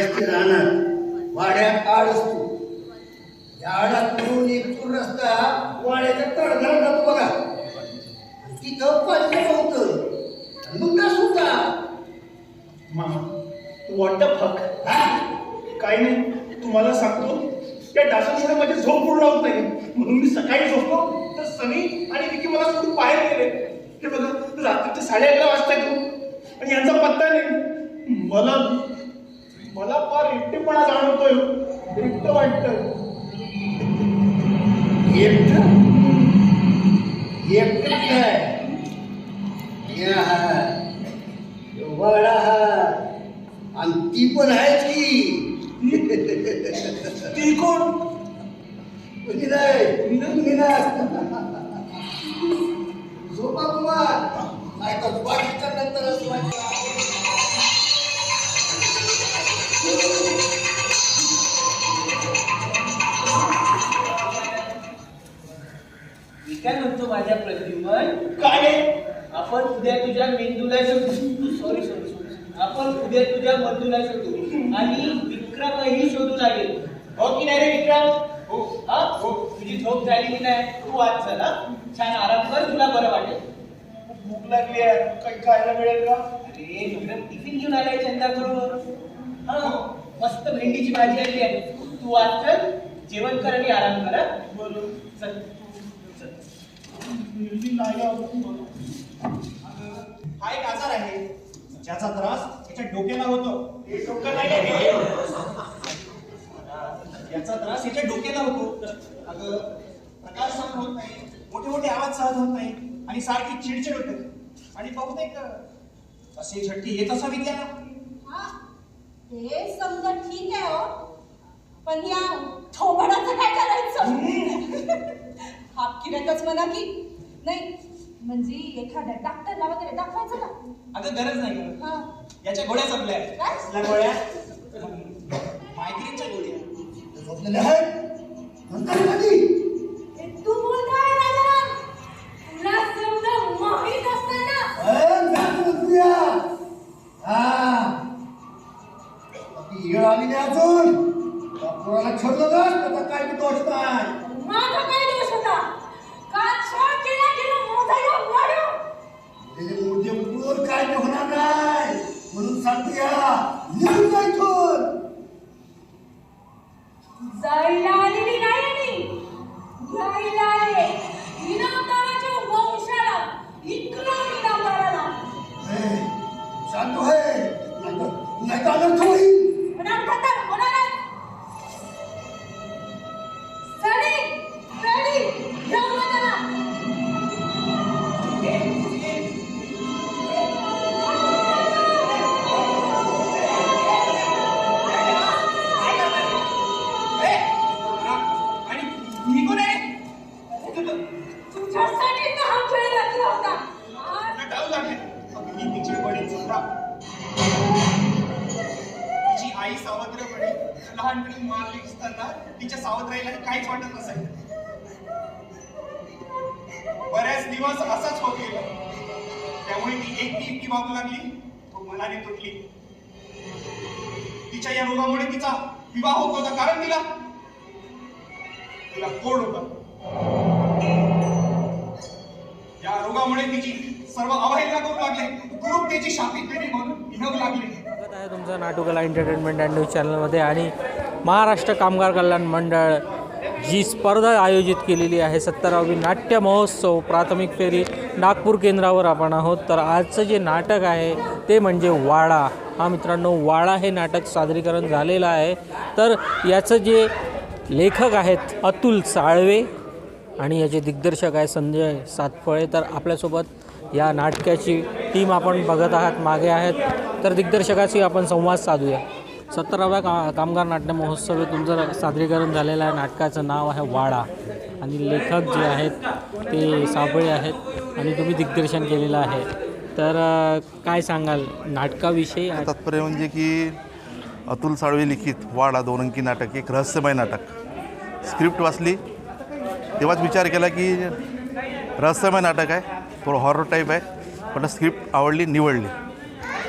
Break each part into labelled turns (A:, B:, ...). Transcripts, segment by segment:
A: असते राहणार. वाड्यात आड असतो. या आडातून इथून रस्ता वाड्याच्या तळघरात जातो बघा. तिथं पाहिजे होतं. मग का सुद्धा
B: व्हॉट द फक. काही नाही तुम्हाला सांगतो त्या डासामुळे माझी झोप पूर्ण होत नाही. म्हणून मी सकाळी झोपतो तर सनी आणि विकी मला सोडून बाहेर गेले. हे बघा रात्रीचे साडे अकरा वाजता येतो आणि यांचा पत्ता नाही. मला मला फार एकटेपणा जाणवतोय. एकटं वाटतं
A: एकटं? काय? हा हा. आणि ती पण आहे की.
B: ती कोण?
A: कुणी नाही. कुणी नाही. झोपा कुमार नाही
C: माझ्या प्रद्युमन
B: काय?
C: आपण उद्या तुझ्या मेंदूला शोधू सॉरी सॉरी सॉरी आपण उद्या तुझ्या मधूला शोधू आणि विक्रमही शोधू लागेल. हो की नाही रे विक्रम हो. हा? हो. तुझी झोप झाली की नाही. तू आज चला. छान आराम कर. तुला बरं वाटेल.
B: भूक लागली आहे. काही खायला मिळेल का?
C: अरे विक्रम टिफिन घेऊन आलाय चंदा बरोबर. हा? मस्त भेंडीची भाजी आली आहे. तू आज चल. जेवण कर आणि आराम कर?
B: बरं.
C: चल.
D: हा एक आजार आहे. ज्याचा त्रास त्याच्या डोक्याला होतो.
B: डोकं नाही आहे.
D: याचा त्रास याच्या डोक्याला होतो. अगं प्रकाश सहन होत नाही. मोठे मोठे आवाज सहन होत नाही. आणि सारखी चिडचिड होते. आणि बहुतेक असे झटके येत असावी त्याला
E: हा, ते समजा ठीक आहे हो. पण या थोबडाचं काय करायचं? हाप किरकच म्हणा की. नाही म्हणजे एखाद्या डॉक्टरला वगैरे दाखवायचं ना
D: अगं गरज नाही गं.
E: हा
D: याच्या गोळ्या संपल्या.
E: काय?
D: गोळ्या मायग्रेनच्या गोळ्या
A: झोपलेले आहेत नंतर कधी उठून काय बी होणार नाही? म्हणून सांगूया निघून जा इथून.
E: जायला आलेली नाही मी. जायला आले इनामदाराच्या वंशाला इकलून इनामदाराला
A: ए, शांत होय नाही तर अनर्थ होईल
D: असताना तिच्या सावत्राईला काहीच वाटत नसायचं बऱ्याच दिवस असाच होत गेला. त्यामुळे ती एकटी एकटी वागू लागली तो मनाने तुटली. तिच्या या रोगामुळे तिचा विवाह होत होता. कारण तिला? तिला कोड होता. या रोगामुळे तिची सर्व अवहेलना करू लागले. कुरूपतेची शापित म्हणून विनवू लागले.
F: तुमचं नाटुकला एंटरटेनमेंट अँड न्यूज चॅनलमध्ये आणि महाराष्ट्र कामगार कल्याण मंडळ जी स्पर्धा आयोजित केलेली आहे सत्तरावी नाट्य महोत्सव प्राथमिक फेरी नागपूर केंद्रावर आपण आहोत. तर आजचं जे नाटक आहे ते म्हणजे वाडा. हा मित्रांनो वाडा हे नाटक सादरीकरण झालेलं आहे. तर याचं जे लेखक आहेत अतुल साळवे आणि याचे दिग्दर्शक आहे संजय सातफळे. तर आपल्यासोबत या नाटकाची टीम आपण बघत आहात मागे आहेत. तर दिग्दर्शकाशी आपण संवाद साधूया. सत्तराव्या का कामगार नाट्य महोत्सव तुमचं सादरीकरण झालेलं आहे. नाटकाचं नाव आहे वाडा. आणि लेखक जे आहेत ते साबळे आहेत आणि तुम्ही दिग्दर्शन केलेलं आहे. तर काय सांगाल नाटकाविषयी?
G: तात्पर्य म्हणजे की अतुल साळवे लिखित वाडा दोन अंकी नाटक एक रहस्यमय नाटक. स्क्रिप्ट वाचली. तेव्हाच विचार केला की रहस्यमय नाटक आहे थोडं हॉरर टाईप आहे पण स्क्रिप्ट आवडली निवडली.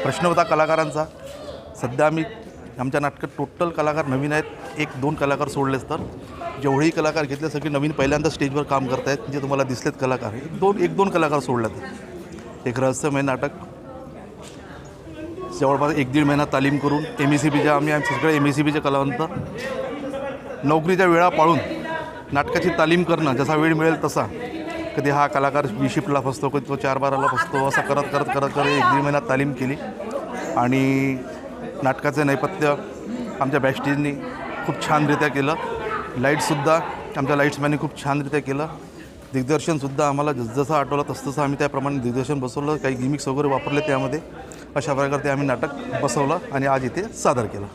G: प्रश्न होता कलाकारांचा. सध्या आम्ही आमच्या नाटकात टोटल कलाकार नवीन आहेत. एक दोन कलाकार सोडलेच तर. जेवढेही कलाकार घेतले सगळे नवीन पहिल्यांदा स्टेजवर काम करत आहेत जे तुम्हाला दिसलेत कलाकार. एक दोन एक दोन कलाकार सोडल्यात. एक रहस्यमय नाटक. जवळपास एक दीड महिना तालीम करून एम ई सी बीच्या आम्ही आम्ही सगळे एम ई सी बीचे कलावंत. नोकरीच्या वेळा पाळून नाटकाची तालीम करणं जसा वेळ मिळेल तसा. कधी हा कलाकार बी शिफ्टला फसतो कधी तो चार बाराला फसतो असं करत करत करत करत एक दीड महिना तालीम केली. आणि नाटकाचं नैपथ्य आमच्या बॅस्टेजनी खूप छानरित्या केलं. लाईटसुद्धा आमच्या लाईट्समॅननी खूप छानरित्या केलं. दिग्दर्शनसुद्धा आम्हाला जसं आठवलं तसतसं आम्ही त्याप्रमाणे दिग्दर्शन बसवलं. काही गिमिक्स वगैरे वापरले त्यामध्ये. अशा प्रकारे ते आम्ही नाटक बसवलं आणि आज इथे सादर केलं.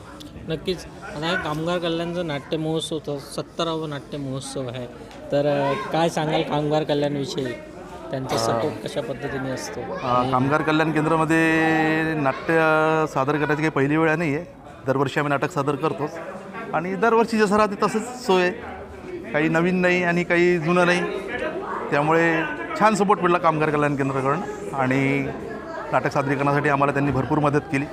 F: नक्कीच. आता हे कामगार कल्याणचं नाट्य महोत्सव सत्तरावं नाट्य महोत्सव आहे. तर काय सांगाल कामगार कल्याणविषयी? त्यांचा सपोर्ट कशा पद्धतीने असतो?
G: कामगार कल्याण केंद्रामध्ये नाट्य सादर करण्याची काही पहिली वेळ नाही आहे दरवर्षी आम्ही नाटक सादर करतोच आणि दरवर्षी जसं राहते तसंच सोय आहे. काही नवीन नाही आणि काही जुनं नाही. त्यामुळे छान सपोर्ट मिळाला कामगार कल्याण केंद्राकडून. आणि नाटक सादरीकरणासाठी आम्हाला त्यांनी भरपूर मदत केली.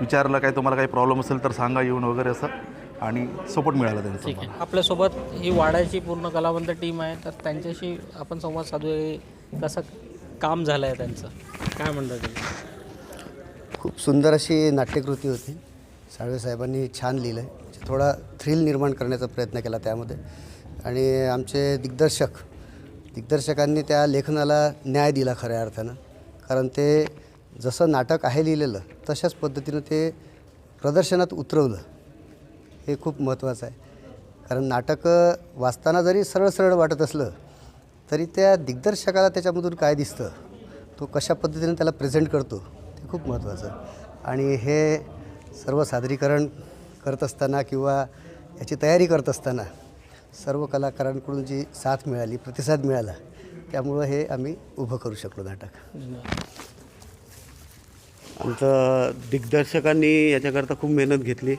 G: विचारलं काय तुम्हाला काही प्रॉब्लेम असेल तर सांगा येऊन वगैरे असं. आणि सपोर्ट मिळाला त्यांचा
F: ठीक आहे. आपल्यासोबत ही वाड्याची पूर्ण कलावंत टीम आहे. तर त्यांच्याशी आपण संवाद साधूया. कसं काम झालं आहे त्यांचं? काय म्हणतात तुम्ही?
A: खूप सुंदर अशी नाट्यकृती होती. साळवे साहेबांनी छान लिहिलं आहे म्हणजे थोडा थ्रिल निर्माण करण्याचा प्रयत्न केला त्यामध्ये. आणि आमचे दिग्दर्शक दिग्दर्शकांनी त्या लेखनाला न्याय दिला खऱ्या अर्थानं. कारण ते जसं नाटक आहे लिहिलेलं तशाच पद्धतीनं ते प्रदर्शनात उतरवलं. हे खूप महत्त्वाचं आहे. कारण नाटकं वाचताना जरी सरळ सरळ वाटत असलं तरी त्या दिग्दर्शकाला त्याच्यामधून काय दिसतं तो कशा पद्धतीने त्याला प्रेझेंट करतो ते खूप महत्त्वाचं आणि हे सर्व सादरीकरण करत असताना किंवा याची तयारी करत असताना सर्व कलाकारांकडून जी साथ मिळाली प्रतिसाद मिळाला त्यामुळं हे आम्ही उभं करू शकलो नाटक.
H: आमचं दिग्दर्शकांनी याच्याकरता खूप मेहनत घेतली.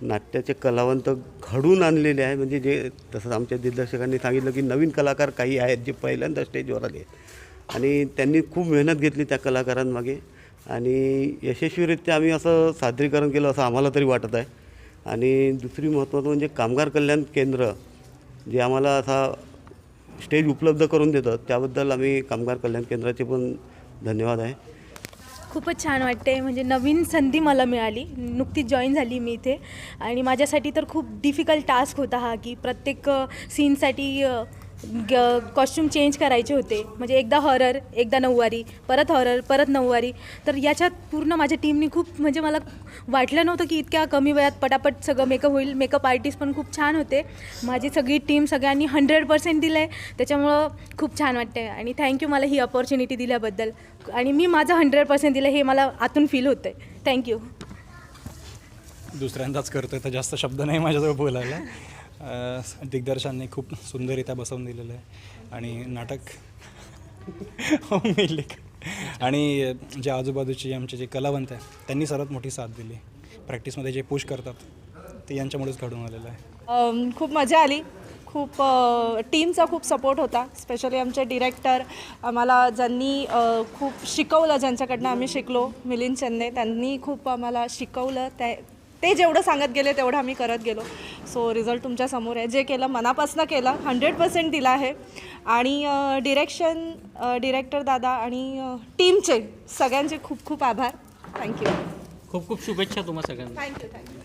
H: नाट्याचे कलावंत घडून आणलेले आहे. म्हणजे जे तसंच आमच्या दिग्दर्शकांनी सांगितलं की नवीन कलाकार काही आहेत जे पहिल्यांदा स्टेजवर आले आणि त्यांनी खूप मेहनत घेतली त्या कलाकारांमागे. आणि यशस्वीरित्या आम्ही असं सादरीकरण केलं असं आम्हाला तरी वाटत आहे. आणि दुसरी महत्त्वाचं म्हणजे कामगार कल्याण केंद्र जे आम्हाला असा स्टेज उपलब्ध करून देतं त्याबद्दल आम्ही कामगार कल्याण केंद्राचे पण धन्यवाद आहे.
I: खूपच छान वाटते म्हणजे नवीन संधी मला मिळाली. नुकतीच जॉईन झाली मी इथे. आणि माझ्यासाठी तर खूप डिफिकल्ट टास्क होता हा की प्रत्येक सीनसाठी ग कॉस्ट्यूम चेंज करायचे होते. म्हणजे एकदा हॉरर एकदा नऊवारी परत हॉरर परत नऊवारी. तर याच्यात पूर्ण माझ्या टीमनी खूप म्हणजे मला वाटलं नव्हतं की इतक्या कमी वयात पटापट सगळं मेकअप होईल. मेकअप आर्टिस्ट पण खूप छान होते. माझी सगळी टीम सगळ्यांनी हंड्रेड पर्सेंट दिलं आहे त्याच्यामुळं खूप छान वाटते आणि थँक्यू मला ही अपॉर्च्युनिटी दिल्याबद्दल. आणि मी माझं हंड्रेड पर्सेंट दिलं हे मला आतून फील होतं आहे थँक्यू
J: दुसऱ्यांदाच करतोय तर जास्त शब्द नाही माझ्याजवळ बोलायला. दिग्दर्शकांनी खूप सुंदररित्या बसवून दिलेलं आहे. आणि नाटक हो मी आणि जे आजूबाजूचे आमचे जे कलावंत आहे त्यांनी सर्वात मोठी साथ दिली. प्रॅक्टिसमध्ये जे पुश करतात ते यांच्यामुळेच घडून आलेलं आहे.
E: खूप मजा आली. खूप टीमचा खूप सपोर्ट होता स्पेशली आमचे डिरेक्टर आम्हाला ज्यांनी खूप शिकवलं ज्यांच्याकडनं आम्ही शिकलो मिलिंद चेन्नई त्यांनी खूप आम्हाला शिकवलं त्या ते जेवढं सांगत गेले तेवढं आम्ही करत गेलो. सो रिझल्ट तुमच्यासमोर आहे. जे केलं मनापासनं केलं. हंड्रेड पर्सेंट दिलं आहे. आणि डिरेक्शन डिरेक्टर दादा आणि टीमचे सगळ्यांचे खूप खूप आभार. थँक्यू
F: खूप खूप शुभेच्छा तुम्हा सगळ्यांना.
E: Thank you thank you